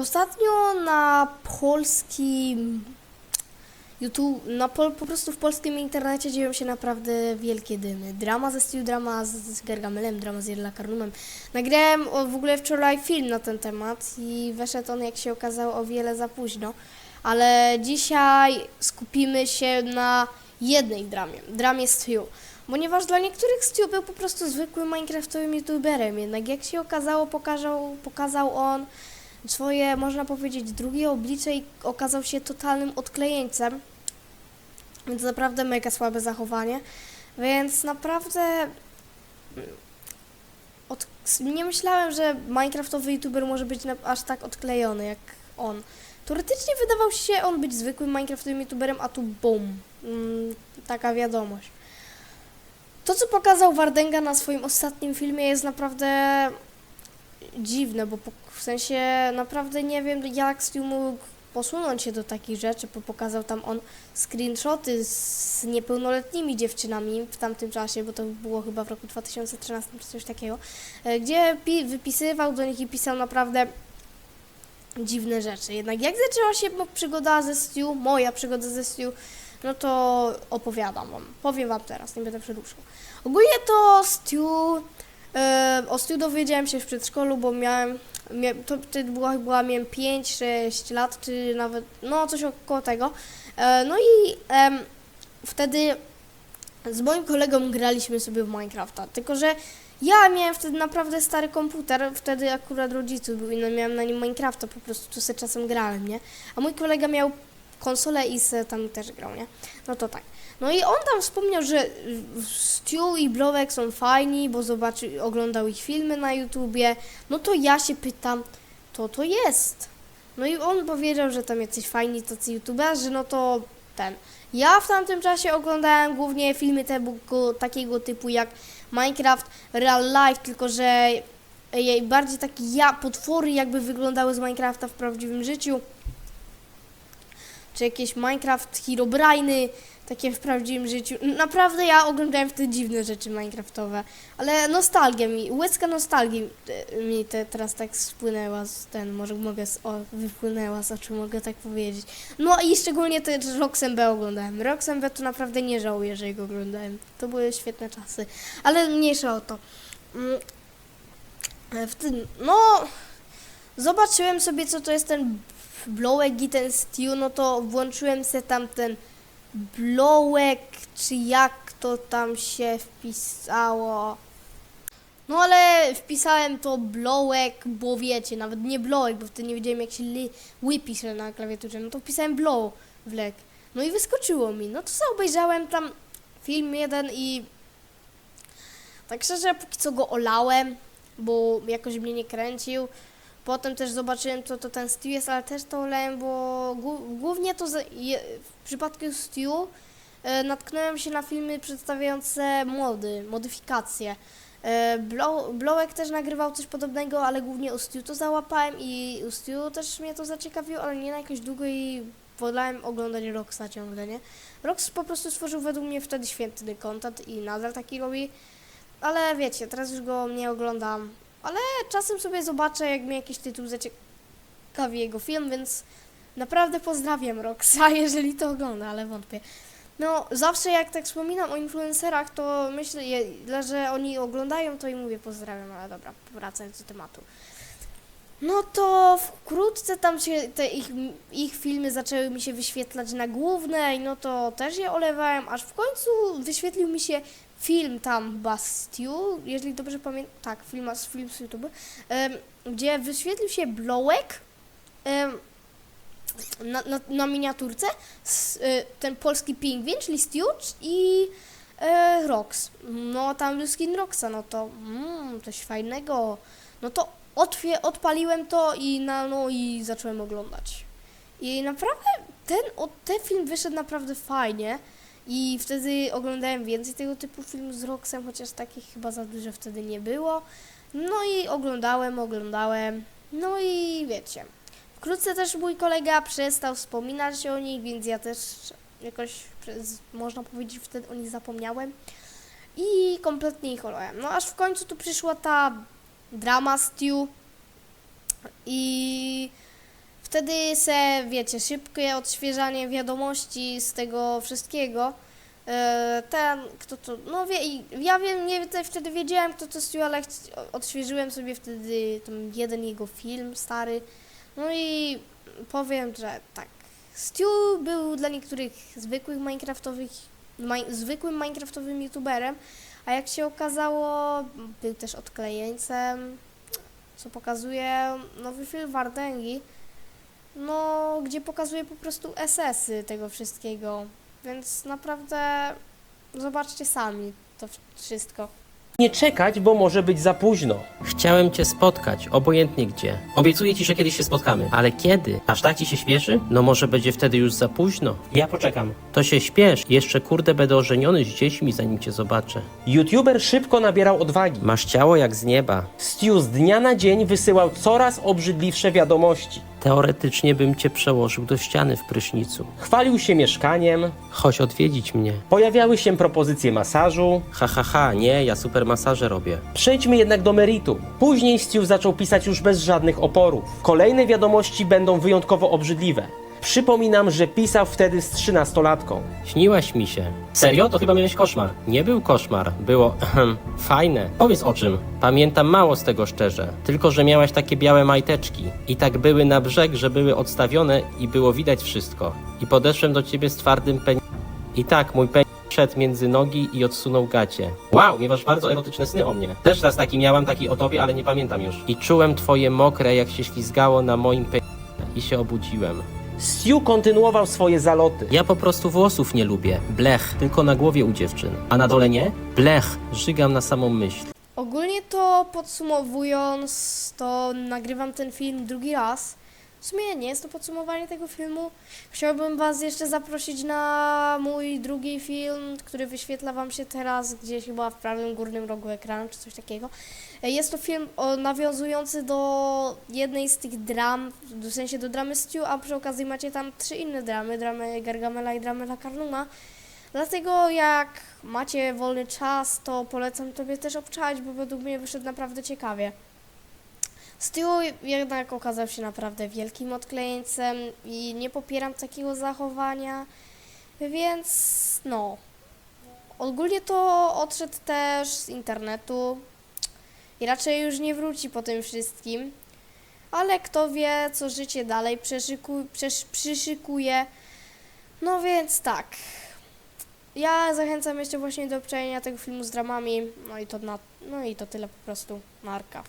Ostatnio na polskim YouTube, na pol, po prostu w polskim internecie dzieją się naprawdę wielkie dymy. Drama ze Stu, drama z, z drama z Jerla Karnumem. Nagrałem o, w ogóle wczoraj film na ten temat i wyszedł on, jak się okazało, o wiele za późno. Ale dzisiaj skupimy się na jednej dramie, dramie Stu. Ponieważ dla niektórych Stu był po prostu zwykłym Minecraftowym youtuberem, jednak jak się okazało, pokazał, pokazał on swoje, można powiedzieć, drugie oblicze i okazał się totalnym odklejeńcem. Więc naprawdę mega słabe zachowanie. Więc naprawdę od, nie myślałem, że Minecraftowy youtuber może być aż tak odklejony jak on. Teoretycznie wydawał się on być zwykłym Minecraftowym youtuberem, a tu bum. Mm, taka wiadomość. To, co pokazał Wardenga na swoim ostatnim filmie jest naprawdę dziwne, bo w sensie naprawdę nie wiem, jak Stu mógł posunąć się do takich rzeczy, bo pokazał tam on screenshoty z niepełnoletnimi dziewczynami w tamtym czasie, bo to było chyba w roku 2013 czy coś takiego, e, gdzie pi- wypisywał do nich i pisał naprawdę dziwne rzeczy. Jednak jak zaczęła się przygoda ze Stu, moja przygoda ze Stu, no to opowiadam wam, powiem wam teraz, nie będę przedłużał. Ogólnie to Stu o Stu dowiedziałem się w przedszkolu, bo miałem, mia, to wtedy była, była miałem 5-6 lat, czy nawet, no coś około tego. E, no i wtedy z moim kolegą graliśmy sobie w Minecrafta, tylko że ja miałem wtedy naprawdę stary komputer, wtedy akurat rodziców był i no miałem na nim Minecrafta, po prostu tu sobie czasem grałem, nie? A mój kolega miał konsolę i se tam też grał, nie? No to tak. No i on tam wspomniał, że Stu i Blowek są fajni, bo zobaczy, oglądał ich filmy na YouTubie. No to ja się pytam, to to jest. No i on powiedział, że tam jacyś fajni tacy YouTuberzy, no to ten. Ja w tamtym czasie oglądałem głównie filmy tego, takiego typu jak Minecraft Real Life, tylko że jej bardziej takie ja, potwory jakby wyglądały z Minecrafta w prawdziwym życiu. Czy jakieś Minecraft Herobriny, takie w prawdziwym życiu. Naprawdę ja oglądałem wtedy dziwne rzeczy Minecraftowe, ale nostalgia mi, łezka nostalgii mi te, teraz tak spłynęła z ten, może mogę, z, o, wypłynęła z oczu, mogę tak powiedzieć. No i szczególnie te Roxem B oglądałem. Roxem B to naprawdę nie żałuję, że go oglądałem. To były świetne czasy, ale mniejsza o to. Mm, W tym, no, zobaczyłem sobie co to jest ten Blowek i ten Stew, no to włączyłem se tam ten Blowek, czy jak to tam się wpisało. No ale wpisałem to Blowek, bo wiecie, nawet nie Blowek, bo wtedy nie wiedziałem jak się ły na klawiaturze. No to wpisałem Blow wlek. No i wyskoczyło mi. No to sobie obejrzałem tam film jeden i tak szczerze póki co go olałem, bo jakoś mnie nie kręcił. Potem też zobaczyłem, co to ten Stu jest, ale też to olałem, bo głó- głównie to w przypadku Stu e, natknąłem się na filmy przedstawiające mody, modyfikacje. E, Blow, Blowek też nagrywał coś podobnego, ale głównie u Stu to załapałem i u Stu też mnie to zaciekawiło, ale nie na jakoś długo i wolałem oglądać Roxa ciągle, nie? Rox po prostu stworzył według mnie wtedy świetny content i nadal taki robi, ale wiecie, teraz już go nie oglądam, ale czasem sobie zobaczę, jak mnie jakiś tytuł zaciekawi jego film, więc naprawdę pozdrawiam Roxa, jeżeli to ogląda, ale wątpię. No, zawsze jak tak wspominam o influencerach, to myślę, że oni oglądają, to i mówię pozdrawiam, ale dobra, wracając do tematu. No to wkrótce tam się te ich, ich filmy zaczęły mi się wyświetlać na głównej, no to też je olewałem, aż w końcu wyświetlił mi się film tam chyba Stu, jeżeli dobrze pamiętam, tak, film, film z YouTube, em, gdzie wyświetlił się Blowek em, na, na, na miniaturce, s, y, ten polski pingwin, czyli Stewart i e, Rox. No tam był skin Roxa, no to mm, coś fajnego. No to otwie, odpaliłem to i, na, no, i zacząłem oglądać. I naprawdę ten, o, ten film wyszedł naprawdę fajnie. I wtedy oglądałem więcej tego typu filmów z Roxem, chociaż takich chyba za dużo wtedy nie było. No i oglądałem, oglądałem. No i wiecie. Wkrótce też mój kolega przestał wspominać o nich, więc ja też jakoś, można powiedzieć, wtedy o nich zapomniałem. I kompletnie ich olałem. No aż w końcu tu przyszła ta drama Stew. I Wtedy se, wiecie, szybkie odświeżanie wiadomości z tego wszystkiego. E, Ten, kto to, no wie, ja wiem, nie wtedy wiedziałem, kto to Stu, ale odświeżyłem sobie wtedy tam jeden jego film stary. No i powiem, że tak, Stu był dla niektórych zwykłych Minecraftowych, mi, zwykłym Minecraftowym youtuberem, a jak się okazało, był też odklejeńcem, co pokazuje nowy film Wardęgi, no, gdzie pokazuje po prostu SS-y tego wszystkiego. Więc naprawdę zobaczcie sami to wszystko. Nie czekać, bo może być za późno. Chciałem cię spotkać, obojętnie gdzie. Obiecuję ci, że kiedyś się spotkamy. Ale kiedy? Aż tak ci się śpieszy? No może będzie wtedy już za późno. Ja poczekam. To się śpiesz. Jeszcze kurde będę ożeniony z dziećmi, zanim cię zobaczę. YouTuber szybko nabierał odwagi. Masz ciało jak z nieba. Stu z dnia na dzień wysyłał coraz obrzydliwsze wiadomości. Teoretycznie bym cię przełożył do ściany w prysznicu. Chwalił się mieszkaniem, Chodź odwiedzić mnie. pojawiały się propozycje masażu. Ha ha ha, nie, ja super masaże robię. Przejdźmy jednak do meritum. Później Stu zaczął pisać już bez żadnych oporów. Kolejne wiadomości będą wyjątkowo obrzydliwe. Przypominam, że pisał wtedy z trzynastolatką. Śniłaś mi się. Serio? To chyba miałeś koszmar. Nie był koszmar. Było fajne. Powiedz o czym. Pamiętam mało z tego szczerze. Tylko, że miałaś takie białe majteczki. I tak były na brzeg, że były odstawione i było widać wszystko. I podeszłem do ciebie z twardym pen... I tak, mój pen... wszedł między nogi i odsunął gacie. Wow, miewasz bardzo erotyczne sny o mnie. Też raz taki miałam, taki o tobie, ale nie pamiętam już. I czułem twoje mokre, jak się ślizgało na moim pen... I się obudziłem. Stu kontynuował swoje zaloty. Ja po prostu włosów nie lubię. Blech, tylko na głowie u dziewczyn. A na dole nie? Blech, żygam na samą myśl. Ogólnie to podsumowując, to nagrywam ten film drugi raz. W sumie nie jest to podsumowanie tego filmu. Chciałbym Was jeszcze zaprosić na mój drugi film, który wyświetla Wam się teraz gdzieś chyba w prawym górnym rogu ekranu, czy coś takiego. E, Jest to film o, nawiązujący do jednej z tych dram, w sensie do dramy Stu, a przy okazji macie tam trzy inne dramy, dramę Gargamela i dramę Lakarnuma. Dlatego jak macie wolny czas, to polecam Tobie też obczaić, bo według mnie wyszedł naprawdę ciekawie. Stu jednak okazał się naprawdę wielkim odklejeńcem i nie popieram takiego zachowania, więc no. Ogólnie to odszedł też z internetu i raczej już nie wróci po tym wszystkim. Ale kto wie, co życie dalej przyszyku, przyszykuje. No więc tak. Ja zachęcam jeszcze właśnie do obczajenia tego filmu z dramami. No i to, na, no i to tyle po prostu. Marka.